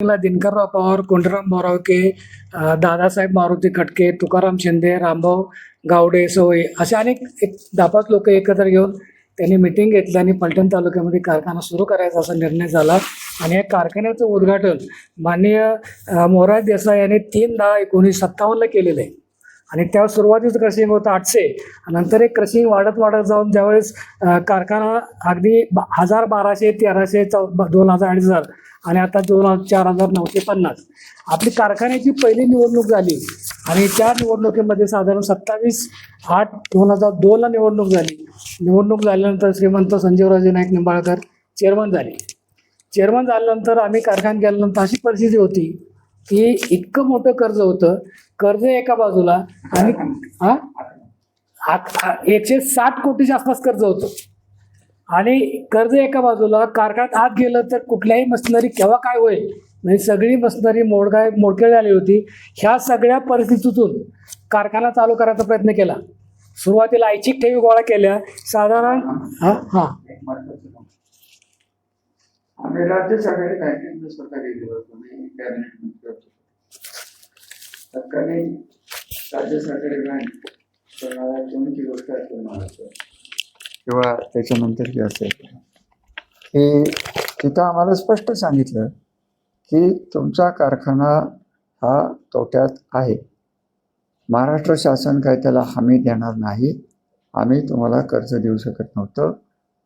ला दिनकरराव पवार कोंडराम बोरावके दादासाहेब मारुती खटके तुकाराम शिंदे रामभाऊ गावडे सोय असे अनेक एक दहा पाच लोक एकत्र येऊन त्यांनी मिटिंग घेतली आणि पलटण तालुक्यामध्ये कारखाना सुरू करायचा असा निर्णय झाला. आणि या कारखान्याचं उद्घाटन माननीय अ, मोरार देसाई यांनी तीन दहा एकोणीस सत्तावन्नला केलेलं आहे. आणि त्या सुरुवातीच क्रशिंग होतं आठशे नंतर एक क्रशिंग वाढत वाढत जाऊन ज्यावेळेस कारखाना अगदी हजार बाराशे तेराशे चौ दोन हजार अडीच हजार आणि आता दोन हजार चार हजार नऊशे पन्नास. आपली कारखान्याची पहिली निवडणूक झाली आणि त्या निवडणुकीमध्ये साधारण सत्तावीस आठ दोन हजार दोनला निवडणूक झाली. निवडणूक झाल्यानंतर श्रीमंत संजीवराजे नाईक निंबाळकर चेअरमन झाले. चेअरमन झाल्यानंतर आम्ही कारखान्यात गेल्यानंतर अशी परिस्थिती होती की इतकं मोठं कर्ज होतं. कर्ज एका बाजूला आणि एकशे साठ कोटीच्या आसपास कर्ज होतं. आणि कर्ज एका बाजूला कारखान्यात आत गेलं तर कुठल्याही मशिनरी केव्हा काय होईल? म्हणजे सगळी मशिनरी मोडगाय मोडके झाली होती. ह्या सगळ्या परिस्थितीतून कारखाना चालू करायचा प्रयत्न केला. सुरुवातीला ऐच्छिक ठेवी गोळा केल्या. साधारण हां हां. राज्य सरकारी बँकेतनं स्वतः गेलो होतो तत्कालीन राज्य सरकारी बँक कोणाला कोणती गोष्ट असेल महाराष्ट्र किंवा त्याच्यानंतर असेल. की तिथं आम्हाला स्पष्ट सांगितलं की तुमचा कारखाना हा तोट्यात आहे. महाराष्ट्र शासन काय त्याला हमी देणार नाही. आम्ही तुम्हाला कर्ज देऊ शकत नव्हतं.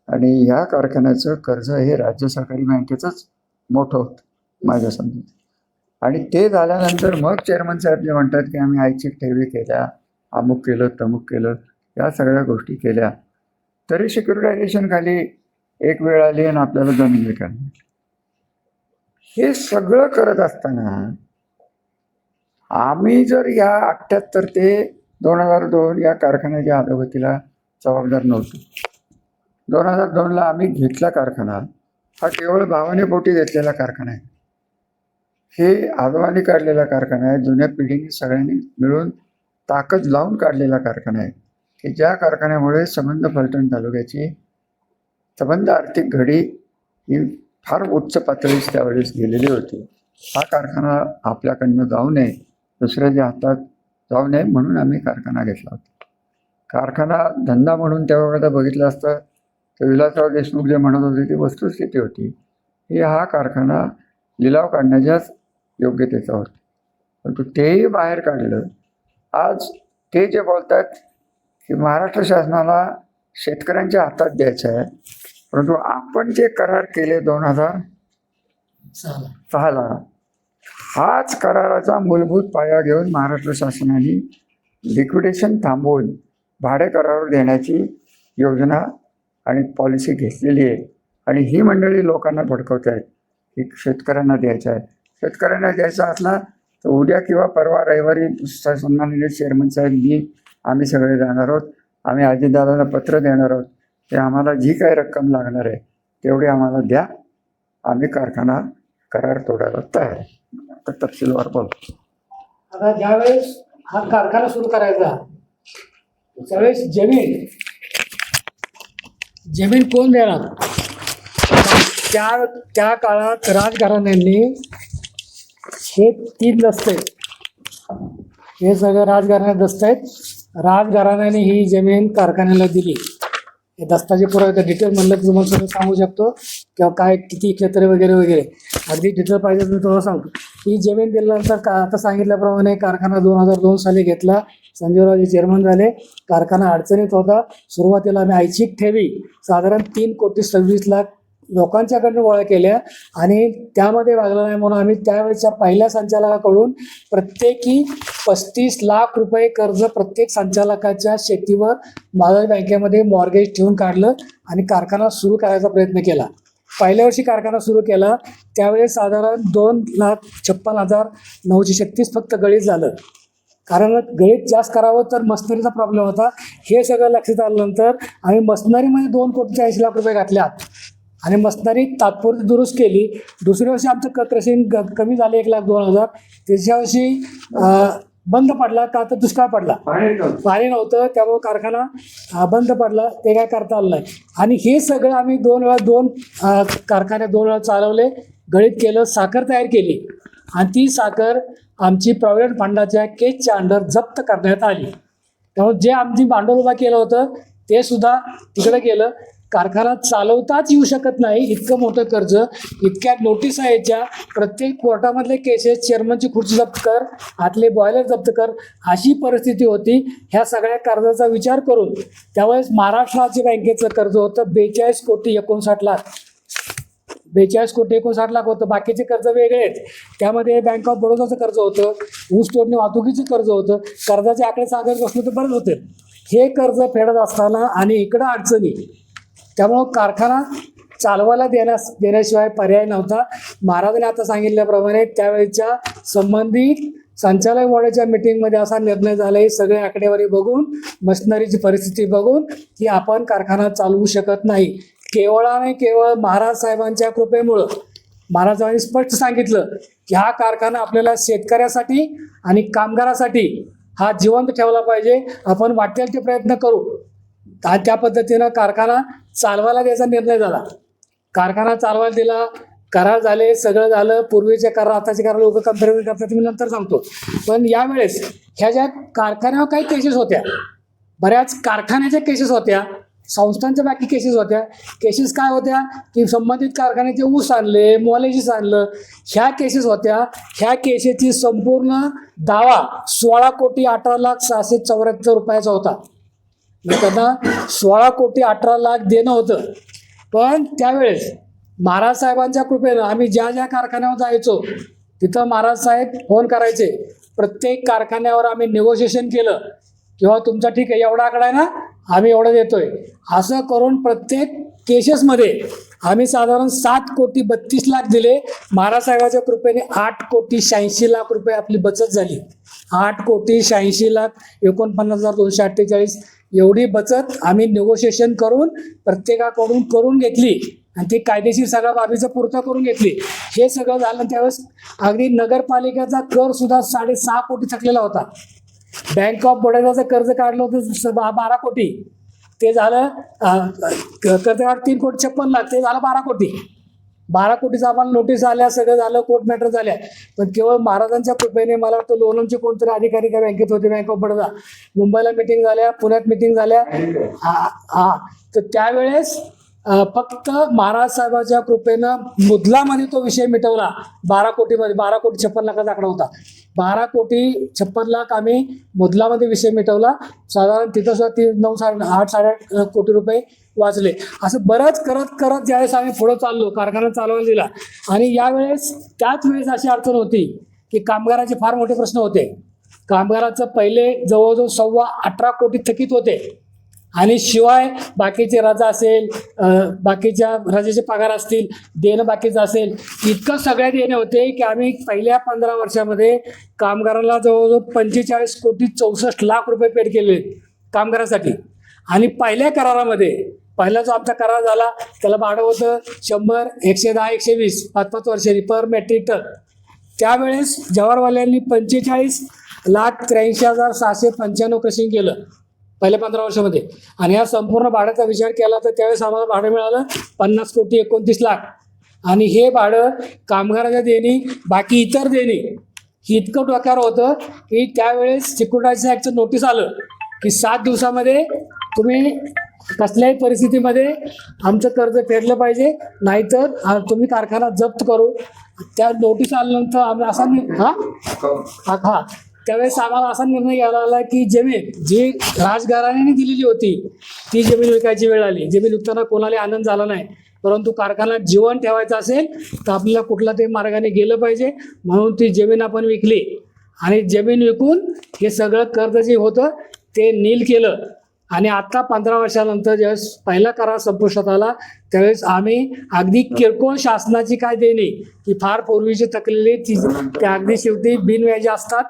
आणि या कारखान्याचं कर्ज हे राज्य सरकारी बँकेचंच मोठं होतं माझ्या समजून आणि ते झाल्यानंतर मग चेअरमन साहेब जे म्हणतात की आम्ही ऐच्छिक ठेवी केल्या अमुक केलं तमुक केलं या सगळ्या गोष्टी केल्या. तरी सिक्युरिटायझेशन खाली एक वेळ आली आणि आपल्याला जमीन विकायला हे सगळं करत असताना आम्ही जर या अठ्ठ्याहत्तर ते दोन हजार दोन या कारखान्याच्या अधोगतीला जबाबदार नव्हतो. दोन हजार दोनला आम्ही घेतला कारखाना. हा केवळ भावाने पोटी घेतलेला कारखाना आहे. हे आजोबांनी काढलेला कारखाना आहे. जुन्या पिढीने सगळ्यांनी मिळून ताकद लावून काढलेला कारखाना आहे. की ज्या कारखान्यामुळे संबंध फलटण तालुक्याची संबंध आर्थिक घडी ही फार उच्च पातळीस त्यावेळेस गेलेली होती. हा कारखाना आपल्याकडनं जाऊ नये दुसऱ्याच्या हातात जाऊ नये म्हणून आम्ही कारखाना घेतला होता. कारखाना धंदा म्हणून तेव्हा बघितलं असतं तर विलासराव देशमुख जे म्हणत होते ती वस्तुस्थिती होती. की हा कारखाना लिलाव काढण्याच्याच योग्यतेचा होता. परंतु तेही बाहेर काढलं. आज ते जे बोलतात की महाराष्ट्र शासनाला शेतकऱ्यांच्या हातात द्यायचं आहे. परंतु आपण जे करार केले दोन हजार सहाला हाच कराराचा मूलभूत पाया घेऊन महाराष्ट्र शासनाने लिक्विडेशन थांबवून भाडे करार देण्याची योजना आणि पॉलिसी घेतलेली आहे. आणि ही मंडळी लोकांना भडकवत आहेत की शेतकऱ्यांना द्यायचं आहे. शेतकऱ्यांना द्यायचा असला तर उद्या किंवा परवा रविवारी स- सन्माननीय चेअरमन साहेब मी आम्ही सगळे जाणार आहोत. आम्ही अजितदादाला पत्र देणार आहोत. ते आम्हाला जी काही रक्कम लागणार आहे तेवढी आम्हाला द्या. आम्ही कारखाना करार तोडायला तयार आहे. आता तपशीलवार बोलतो आता ज्यावेळेस हा कारखाना सुरू करायचा त्यावेळेस जमीन जमीन कोण देणार? त्या त्या काळात राजघराण्यांनी हे तीन दस्ते हे सगळं राजघराण्यात दस्त आहेत. राजघराण्याने ही जमीन कारखान्याला दिली. हे दस्ताचे पुरावे डिटेल म्हणलं की तुम्हाला सगळं सांगू शकतो किंवा काय किती क्षेत्र वगैरे वगैरे. अगदी डिटेल पाहिजे तर मी तुम्हाला सांगतो. ही जमीन दिल्यानंतर का आता सांगितल्याप्रमाणे कारखाना दोन हजार दोन साली घेतला. संजीवरावजी चेअरमन झाले. कारखाना अडचणीत होता. सुरुवातीला आम्ही ऐच्छिक ठेवी. साधारण तीन कोटी सव्वीस लाख लोकांच्याकडनं गोळा केल्या आणि त्यामध्ये वागलं नाही म्हणून आम्ही त्यावेळेच्या पहिल्या संचालकाकडून प्रत्येकी पस्तीस लाख रुपये कर्ज प्रत्येक संचालकाच्या शेतीवर महाराज बँकेमध्ये मॉर्गेज ठेवून काढलं आणि कारखाना सुरू करायचा प्रयत्न केला. पहिल्या वर्षी कारखाना सुरू केला त्यावेळेस साधारण दोन लाख छप्पन हजार नऊशे छत्तीस फक्त गळीत झालं. कारण गळीत जास्त करावं तर मशनरीचा प्रॉब्लेम होता. हे सगळं लक्षात आल्यानंतर आम्ही मशनरीमध्ये दोन कोटी चाळीस लाख रुपये घातल्यात. आणि मशनरी तात्पुरती दुरुस्त केली. दुसऱ्या वर्षी आमचं क क्रशिंग ग- कमी झालं एक लाख दोन हजार. तिसऱ्या वर्षी बंद पडला का तर दुष्काळ पडला. पाणी नव्हतं. त्यामुळे कारखाना बंद पडला. ते काय करता आलं नाही. आणि हे सगळं आम्ही दोन वेळा दोन कारखाने दोन वेळा चालवले गळीत केलं साखर तयार केली. आणि ती साखर आमची प्रॉव्हिडंट फंडाच्या केसच्या अंडर जप्त करण्यात आली. त्यामुळे जे आमची भांडवल उभा केलं होतं ते सुद्धा तिकडे गेलं. कारखाना चालवताच येऊ शकत नाही. इतकं मोठं कर्ज इतक्या नोटीस यायच्या प्रत्येक कोर्टामधले केसेस चेअरमनची खुर्ची जप्त कर आतले बॉयलर जप्त कर अशी परिस्थिती होती. ह्या सगळ्या कर्जाचा विचार करून त्यावेळेस महाराष्ट्र राज्य बँकेचं कर्ज होतं. बेचाळीस कोटी एकोणसाठ लाख. बेचाळीस कोटी एकोणसाठ लाख होतं. बाकीचे कर्ज वेगळे आहेत. त्यामध्ये बँक ऑफ बडोदाचं कर्ज होतं. ऊस तोडणी वाहतुकीचं कर्ज होतं. कर्जाचे आकडे सागर बसलो तर बरेच होते. हे कर्ज फेडत असताना आणि इकडं अडचणी त्यामुळं कारखाना चालवायला देण्यास देण्याशिवाय पर्याय नव्हता. महाराजांनी आता सांगितल्याप्रमाणे त्यावेळेच्या संबंधित संचालक मंडळाच्या मिटिंगमध्ये असा निर्णय झाला आहे. सगळे आकडेवारी बघून मशिनरीची परिस्थिती बघून की आपण कारखाना चालवू शकत नाही. केवळ आणि केवळ महाराज साहेबांच्या कृपेमुळं महाराजांनी स्पष्ट सांगितलं की हा कारखाना आपल्याला शेतकऱ्यासाठी आणि कामगारासाठी हा जिवंत ठेवला पाहिजे. आपण वाटेल ते प्रयत्न करू. त्या पद्धतीनं कारखाना चालवायला द्यायचा निर्णय झाला. कारखाना चालवायला दिला. करार झाले सगळं झालं. पूर्वीचे करार आताचे करार लोक कंपेअर करतात मी नंतर सांगतो. पण यावेळेस ह्या ज्या कारखान्यावर काही केसेस होत्या बऱ्याच कारखान्याच्या केसेस होत्या संस्थांच्या बाकी केसेस होत्या. केसेस काय होत्या की संबंधित कारखान्याचे ऊस आणले मॉलेजीस आणलं. ह्या केसेस होत्या. ह्या केसेसची संपूर्ण दावा सोळा कोटी अठरा लाख सहाशे चौऱ्याहत्तर रुपयाचा होता. त्यांना सोळा कोटी अठरा लाख देणं होतं. पण त्यावेळेस महाराज साहेबांच्या कृपेनं आम्ही ज्या ज्या कारखान्यावर जायचो तिथं महाराज साहेब फोन करायचे. प्रत्येक कारखान्यावर आम्ही निगोशिएशन केलं. किंवा तुमचा ठीक आहे एवढा आकडा आहे ना आम्ही एवढं देतोय. असं करून प्रत्येक केसेसमध्ये आम्ही साधारण सात कोटी बत्तीस लाख दिले. महाराज साहेबाच्या कृपेने आठ कोटी शहाऐंशी लाख रुपये आपली बचत झाली. आठ कोटी शहाऐंशी लाख एकोणपन्नास हजार दोनशे अठ्ठेचाळीस एवढी बचत आम्ही निगोशिएशन करून प्रत्येकाकडून करून घेतली. आणि ती कायदेशीर सगळ्या बाबीचं पूर्त करून घेतली. हे सगळं झालं त्यावेळेस अगदी नगरपालिकेचा कर सुद्धा साडेसहा कोटी थकलेला होता. बँक ऑफ बडोदाचं कर्ज काढलं होतं बा- बारा कोटी. ते झालं कर्ज काढ तीन कोटी छप्पन लाख ते झालं बारा कोटी. बारा कोटीचं आम्हाला नोटीस आल्या सगळं झालं कोर्ट मॅटर झाल्या. पण केवळ महाराजांच्या कृपेने मला वाटतं लोणंदचे कोणतरी अधिकारी त्या बँकेत होते बँक ऑफ बडोदा. मुंबईला मिटिंग झाल्या पुण्यात मिटिंग झाल्या. हा हा तर त्यावेळेस फक्त महाराज साहेबांच्या कृपेनं मुदलामध्ये तो विषय मिटवला. बारा कोटीमध्ये बारा कोटी छप्पन लाखाचा आकडा होता. बारा कोटी छप्पन लाख आम्ही मुदलामध्ये विषय मिटवला. साधारण तिथं सुद्धा ती नऊ साडे आठ साडेआठ आठ कोटी रुपये वाचले. असं बरंच करत करत ज्यावेळेस आम्ही पुढं चाललो कारखाना चालवायला दिला. आणि यावेळेस त्याच वेळेस अशी अडचण होती की कामगाराचे फार मोठे प्रश्न होते. कामगाराचं पहिले जवळजवळ सव्वा अठरा कोटी थकीत होते. आणि शिवाय बाकीचे रजा असेल बाकीच्या रजेचे पगार असतील देणं बाकीचं असेल इतकं सगळ्या देणे होते की आम्ही पहिल्या पंधरा वर्षामध्ये कामगाराला जवळजवळ पंचेचाळीस कोटी चौसष्ट लाख रुपये पेड केले कामगारासाठी. आणि पहिल्या करारामध्ये पहिला जो आमचा करार झाला त्याला भाडं होतं शंभर एकशे दहा एकशे वीस पाच पाच वर्षांनी पर मेट्रिक टन. त्यावेळेस जवाहरवाल्यांनी पंचेचाळीस लाख त्र्याऐंशी हजार सहाशे पंच्याण्णव क्रशिंग केलं पहिल्या पंधरा वर्षामध्ये. आणि या संपूर्ण भाड्याचा विचार केला तर त्यावेळेस आम्हाला भाडं मिळालं पन्नास कोटी एकोणतीस लाख. आणि हे भाडं कामगाराच्या देणी बाकी इतर देणी ही इतकं डोक्यावर होतं की त्यावेळेस सिक्युरिटायझेशन ॲक्टचं नोटीस आलं की सात दिवसामध्ये तुम्ही कसल्याही परिस्थितीमध्ये आमचं कर्ज फेडलं पाहिजे. नाहीतर तुम्ही कारखाना जप्त करू. त्या नोटीस आल्यानंतर आम्ही असा हा? हा. त्यावेळेस आम्हाला असा निर्णय घ्यायला आला की जमीन जी राजघराण्याने दिलेली होती ती जमीन विकायची वेळ आली. जमीन विकताना कोणाला आनंद झाला नाही. परंतु कारखाना जीवन ठेवायचा असेल तर आपल्याला कुठला तरी मार्गाने गेलं पाहिजे. म्हणून ती जमीन आपण विकली. आणि जमीन विकून हे सगळं कर्ज जे होतं ते नील केलं. आणि आता पंधरा वर्षानंतर ज्यावेळेस पहिला करार संपुष्टात आला त्यावेळेस आम्ही अगदी किरकोळ शासनाची काय देणे की फार पूर्वीची थकलेली ती त्या अगदी शेवटी बिनव्याजी असतात.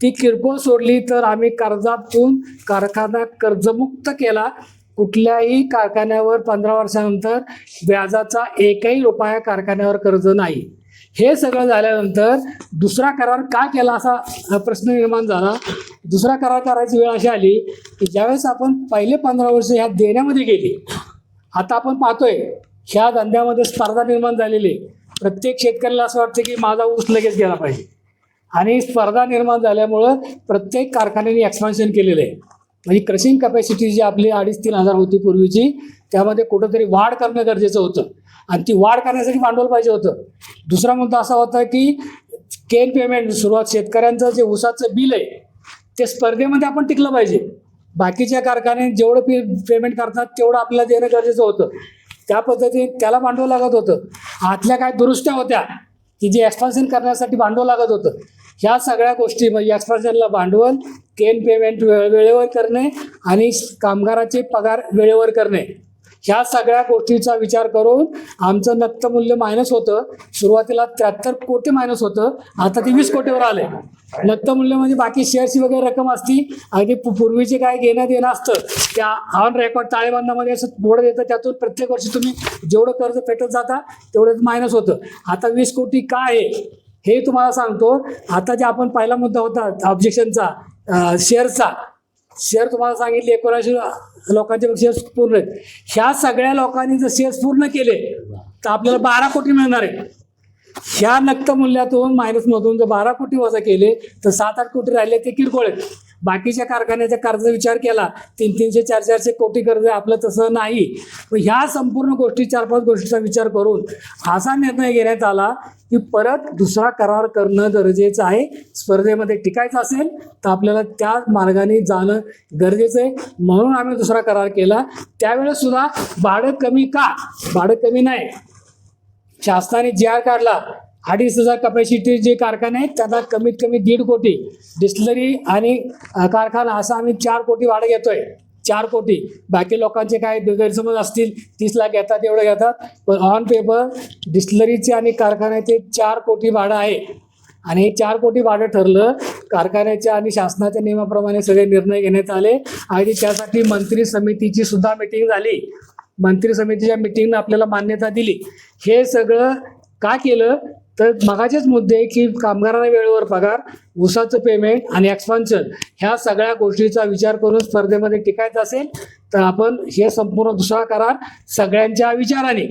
ती किरकोळ सोडली तर आम्ही कर्जातून कारखाना कर्जमुक्त केला. कुठल्याही कारखान्यावर पंधरा वर्षानंतर व्याजाचा एकही रुपया कारखान्यावर कर्ज नाही. हे सगळं झाल्यानंतर दुसरा करार का केला असा प्रश्न निर्माण झाला. दुसरा करार करायची वेळ अशी आली की ज्यावेळेस आपण पहिले पंधरा वर्ष ह्या देण्यामध्ये गेली आता आपण पाहतोय ह्या धंद्यामध्ये स्पर्धा निर्माण झालेली आहे. प्रत्येक शेतकऱ्याला असं वाटतं की माझा ऊस लगेच गेला पाहिजे. आणि स्पर्धा निर्माण झाल्यामुळं प्रत्येक कारखान्याने एक्सपान्शन केलेलं आहे. म्हणजे क्रशिंग कपॅसिटी जी आपली अडीच तीन हजार होती पूर्वीची त्यामध्ये कुठंतरी वाढ करणं गरजेचं होतं. आणि ती वाढ करण्यासाठी भांडवल पाहिजे होतं. दुसरा मुद्दा असा होता की केन पेमेंट सुरुवात शेतकऱ्यांचं जे ऊसाचं बिल आहे ते स्पर्धेमध्ये आपण टिकलं पाहिजे. बाकीच्या कारखाने जेवढं पे पेमेंट करतात तेवढं आपल्याला देणं गरजेचं होतं. त्या पद्धतीने त्याला भांडवल लागत होतं. आतल्या काय दुरुस्त्या होत्या की जे एक्सपान्शन करण्यासाठी भांडवल लागत होतं. ह्या सगळ्या गोष्टी म्हणजे एक्सपान्शनला भांडवल केन पेमेंट वेळ वेळेवर करणे आणि कामगाराचे पगार वेळेवर करणे. ह्या सगळ्या गोष्टीचा विचार करून आमचं नक्त मूल्य मायनस होतं. सुरुवातीला त्र्याहत्तर कोटी मायनस होतं. आता ते वीस कोटीवर आले नक्त मूल्य म्हणजे बाकी शेअर्सची वगैरे रक्कम असती. अगदी पूर्वीचे काय घेणं देणं असतं. त्या ऑन रेकॉर्ड ताळेबंदामध्ये असं बोर्ड देतं. त्यातून प्रत्येक वर्षी तुम्ही जेवढं कर्ज फेटत जाता तेवढं मायनस होतं. आता वीस कोटी काय आहे? हे तुम्हाला सांगतो. आता जे आपण पहिला मुद्दा होता ऑब्जेक्शनचा शेअरचा शेअर तुम्हाला सांगितले एकोणऐंशी लोकांचे शेअर्स पूर्ण आहेत. ह्या सगळ्या लोकांनी जर शेअर्स पूर्ण केले तर आपल्याला बारा कोटी मिळणार आहे. ह्या नक्त मूल्यातून मायनसमधून जर बारा कोटी वजा केले तर सात आठ कोटी राहिले ते किरकोळ आहेत. बाकीच्या कारखान्याचा कर्ज विचार केला तीन तीनशे चार चारशे कोटी कर्ज आपलं तसं नाही. मग ह्या संपूर्ण गोष्टी चार पाच गोष्टीचा विचार करून असा निर्णय घेण्यात आला की परत दुसरा करार करणं गरजेचं आहे. स्पर्धेमध्ये टिकायचं असेल तर आपल्याला त्या मार्गाने जाणं गरजेचं आहे. म्हणून आम्ही दुसरा करार केला. त्यावेळेस सुद्धा भाडं कमी का? भाडं कमी नाही. शासनाने जी आर काढला. अडीच हजार कपॅसिटी जे कारखाने आहेत त्यांना कमीत कमी दीड कोटी. डिस्लरी आणि कारखाना असं आम्ही चार कोटी भाडं घेतोय. चार कोटी. बाकी लोकांचे काय गैरसमज असतील तीस लाख घेतात एवढं घेतात. पण ऑन पेपर डिस्लरीचे आणि कारखान्याचे चार कोटी भाडं आहे. आणि हे चार कोटी भाडं ठरलं कारखान्याच्या आणि शासनाच्या नियमाप्रमाणे सगळे निर्णय घेण्यात आले. आणि त्यासाठी मंत्री समितीची सुद्धा मिटिंग झाली. मंत्री समितीच्या मिटिंगनं आपल्याला मान्यता दिली. हे सगळं का केलं? तर मगाचेच मुद्दे की कामगारांना वेळेवर पगार ऊसाचं पेमेंट आणि एक्सपान्शन ह्या सगळ्या गोष्टीचा विचार करून स्पर्धेमध्ये टिकायचं असेल तर आपण हे संपूर्ण दुसरा करार सगळ्यांच्या विचाराने.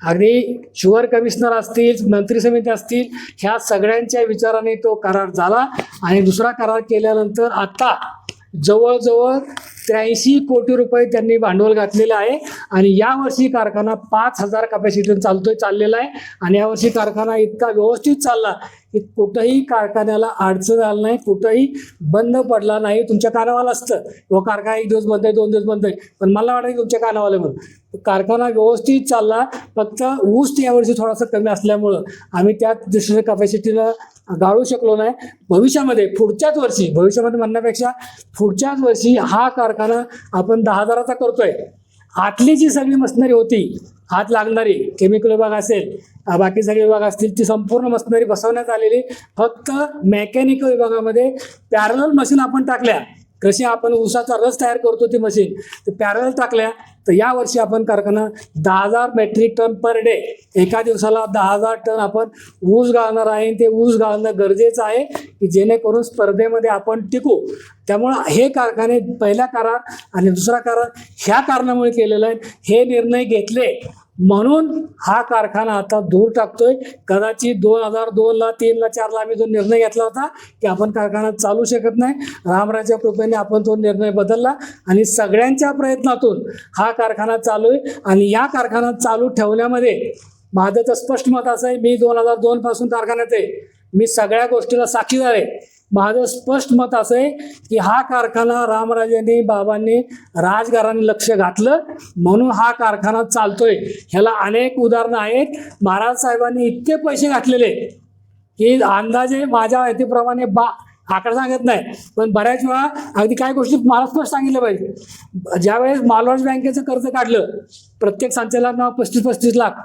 अगदी शुअर कमिशनर असतील मंत्री समिती असतील ह्या सगळ्यांच्या विचाराने तो करार झाला. आणि दुसरा करार केल्यानंतर आता जवळजवळ त्र्याऐंशी कोटी रुपये त्यांनी भांडवल घातलेलं आहे. आणि यावर्षी कारखाना पाच हजार कपॅसिटीने चालतोय चाललेला आहे. आणि यावर्षी कारखाना इतका व्यवस्थित चालला की कुठंही कारखान्याला अडचण आलं नाही कुठंही बंद पडला नाही. तुमच्या कानावाला असतं. व कारखाना एक दिवस बंद आहे दोन दिवस बंद आहे. पण मला वाटतं की तुमच्या कानावाले म्हणून. कारखाना व्यवस्थित चालला. फक्त ऊस यावर्षी थोडासा कमी असल्यामुळं आम्ही त्या दृष्टीने कपॅसिटीला गाळू शकलो नाही. भविष्यामध्ये पुढच्याच वर्षी भविष्यामध्ये म्हणण्यापेक्षा पुढच्याच वर्षी हा कारखाना आपण दहा हजाराचा करतोय. आतली जी सगळी मशनरी होती हात लागणारी केमिकल विभाग असेल बाकी सगळे विभाग असतील ती संपूर्ण मशनरी बसवण्यात आलेली फक्त मेकॅनिकल विभागामध्ये पॅरल मशीन आपण टाकल्या. कशी आपण ऊसाचा रस तयार करतो ती मशीन तर पॅरल टाकल्या तर यावर्षी आपण कारखाना दहा हजार मेट्रिक टन पर डे एका दिवसाला दहा हजार टन आपण ऊस गाळणार आहे. ते ऊस गाळणं गरजेचं आहे की जेणेकरून स्पर्धेमध्ये आपण टिकू. त्यामुळं हे कारखाने पहिला करार आणि दुसरा करार ह्या कारणामुळे केलेलं आहे. हे निर्णय घेतले. म्हणून हा कारखाना आता दूर टाकतोय. कदाचित दोन हजार दोनला तीनला चारला आम्ही जो निर्णय घेतला होता की आपण कारखाना चालू शकत नाही. रामराच्या कृपेने आपण तो निर्णय बदलला आणि सगळ्यांच्या प्रयत्नातून हा कारखाना चालू आहे. आणि या कारखाना चालू ठेवण्यामध्ये माझं तर स्पष्ट मत असं आहे मी दोन हजार दोनपासून कारखान्यात आहे. मी सगळ्या गोष्टीला साक्षीदार आहे. माझं स्पष्ट मत असं आहे की हा कारखाना रामराजांनी बाबांनी राजघराने लक्ष घातलं म्हणून हा कारखाना चालतोय. ह्याला अनेक उदाहरणं आहेत. महाराज साहेबांनी इतके पैसे घातलेले की अंदाजे माझ्या माहितीप्रमाणे बा आकडा सांगत नाही. पण बऱ्याच वेळा अगदी काय गोष्टी मला स्पष्ट सांगितलं पाहिजे. ज्यावेळेस मालवाड बँकेचं कर्ज काढलं प्रत्येक संचालकांना पस्तीस पस्तीस लाख.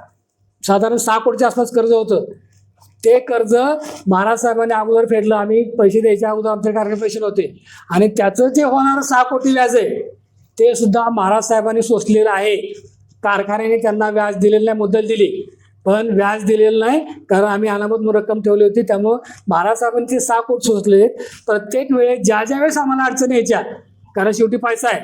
साधारण सहा कोटीच्या आसपास कर्ज होतं. ते कर्ज महाराज साहेबांनी अगोदर फेडलं. आम्ही पैसे द्यायच्या अगोदर आमच्या कारखाने पैसे नव्हते. आणि त्याचं जे होणारं सहा कोटी व्याज आहे ते सुद्धा महाराज साहेबांनी सोसलेलं आहे. कारखान्याने त्यांना व्याज दिलेलं नाही मुद्दल दिली. पण व्याज दिलेलं नाही कारण आम्ही अनामत रक्कम ठेवली होती. त्यामुळं महाराज साहेबांचे सहा कोट सोसले प्रत्येक वेळेस ज्या ज्या वेळेस आम्हाला अडचणी यायच्या कारण शेवटी पैसा आहे.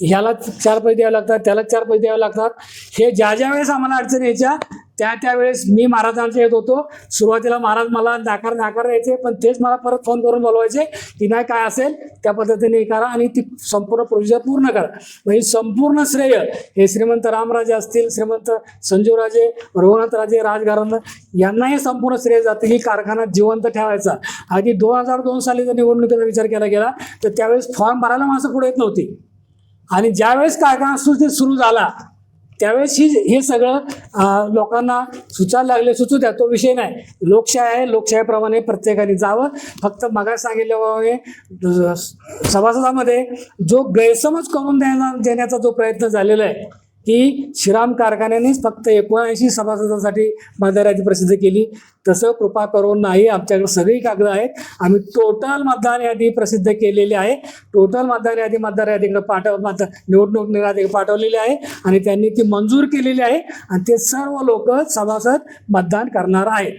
ह्याला चार पैसे द्यावे लागतात त्याला चार पैसे द्यावे लागतात. हे ज्या ज्या वेळेस आम्हाला अडचणी यायच्या त्या त्यावेळेस मी महाराजांच्या येत होतो. सुरुवातीला महाराज मला नाकार नाकार यायचे पण तेच मला परत फोन करून बोलवायचे की नाही काय असेल त्या पद्धतीने करा आणि ती संपूर्ण प्रोसिजर पूर्ण करा. म्हणजे संपूर्ण श्रेय हे श्रीमंत रामराजे असतील श्रीमंत संजीवराजे रघुनाथराजे राजघराणं यांना हे संपूर्ण श्रेय जाते की कारखाना जिवंत ठेवायचा. आधी दोन हजार दोन साली जर निवडणुकीचा विचार केला गेला तर त्यावेळेस फॉर्म भरायला माणसं पुढे येत नव्हती. आणि ज्यावेळेस कारखाना सुरू झाला त्यावेळेस ही हे सगळं लोकांना सुचायला लागले सुचू द्या तो विषय नाही. लोकशाही आहे लोकशाहीप्रमाणे प्रत्येकाने जावं. फक्त मगा सांगितल्याप्रमाणे सभासदामध्ये जो गैरसमज करून द्यायला देण्याचा जो प्रयत्न झालेला आहे की श्रीराम कारखान्यानेच फक्त एकोणऐंशी सभासदांसाठी मतदार यादी प्रसिद्ध केली. तसं कृपा करून नाही आमच्याकडे सगळी कागद आहेत. आम्ही टोटल मतदान यादी प्रसिद्ध केलेली आहे. टोटल मतदान यादी मतदार यादीकडे पाठव मत निवडणूक निर्णय पाठवलेली आहे आणि त्यांनी ती मंजूर केलेली आहे आणि ते सर्व लोक सभासद मतदान करणार आहेत.